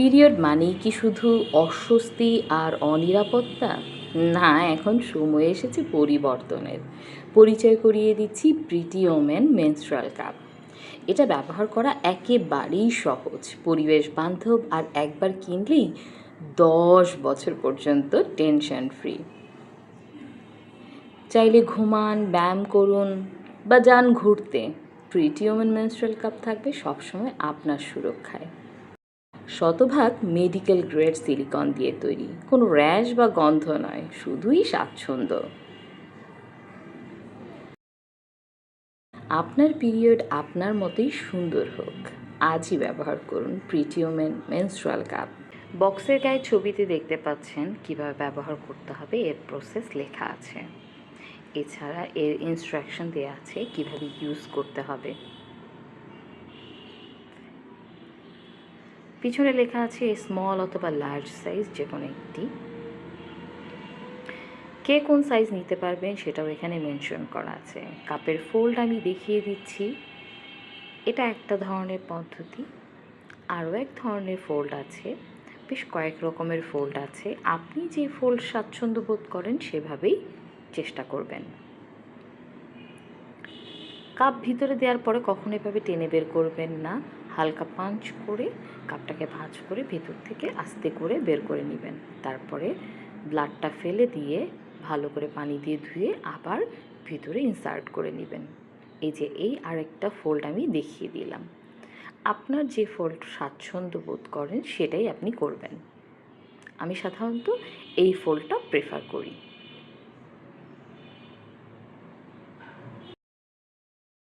Period মানেই কি শুধু অস্বস্তি আর অনিরাপত্তা? না, এখন সময় এসেছে পরিবর্তনের। পরিচয় করিয়ে দিচ্ছি প্রিটি ওমেন মেনস্ট্রাল কাপ এটা ব্যবহার করা একেবারেই সহজ। পরিবেশ বান্ধব আর একবার কিনলেই দশ বছর পর্যন্ত টেনশন ফ্রি। চাইলে ঘুমান, ব্যায়াম করুন বা যান ঘুরতে। প্রিটি ওমেন মেনস্ট্রাল কাপ থাকবে সবসময় আপনার সুরক্ষায়। শতভাগ মেডিকেল গ্রেড সিলিকন দিয়ে তৈরি। কোনো র্যাশ বা গন্ধ নয়, শুধুই স্বাচ্ছন্দ্য। আপনার পিরিয়ড আপনার মতোই সুন্দর হোক। আজই ব্যবহার করুন প্রিটিওমেন মেনস্ট্রাল কাপ বক্সের গায়ে ছবিতে দেখতে পাচ্ছেন কীভাবে ব্যবহার করতে হবে, এর প্রসেস লেখা আছে। এছাড়া এর ইনস্ট্রাকশন দেওয়া আছে কীভাবে ইউজ করতে হবে। পিছনে লেখা আছে স্মল অথবা লার্জ সাইজ যে কোনো একটি। কে কোন সাইজ নিতে পারবেন সেটাও এখানে মেনশন করা আছে। কাপের ফোল্ড আমি দেখিয়ে দিচ্ছি। এটা একটা ধরনের পদ্ধতি। আরও এক ধরনের ফোল্ড আছে। বেশ কয়েক রকমের ফোল্ড আছে। আপনি যে ফোল্ড স্বাচ্ছন্দ্য বোধ করেন সেভাবেই চেষ্টা করবেন। কাপ ভিতরে দেওয়ার পরে কখনো এভাবে টেনে বের করবেন না। হালকা পাঞ্চ করে কাপটাকে ভাঁজ করে ভেতর থেকে আস্তে করে বের করে নেবেন। তারপরে ব্লাডটা ফেলে দিয়ে ভালো করে পানি দিয়ে ধুয়ে আবার ভিতরে ইনসার্ট করে নেবেন। এই যে এই আরেকটা ফোল্ড আমি দেখিয়ে দিলাম। আপনার যে ফোল্ড স্বাচ্ছন্দ্য বোধ করেন সেটাই আপনি করবেন। আমি সাধারণত এই ফোল্ডটা প্রেফার করি।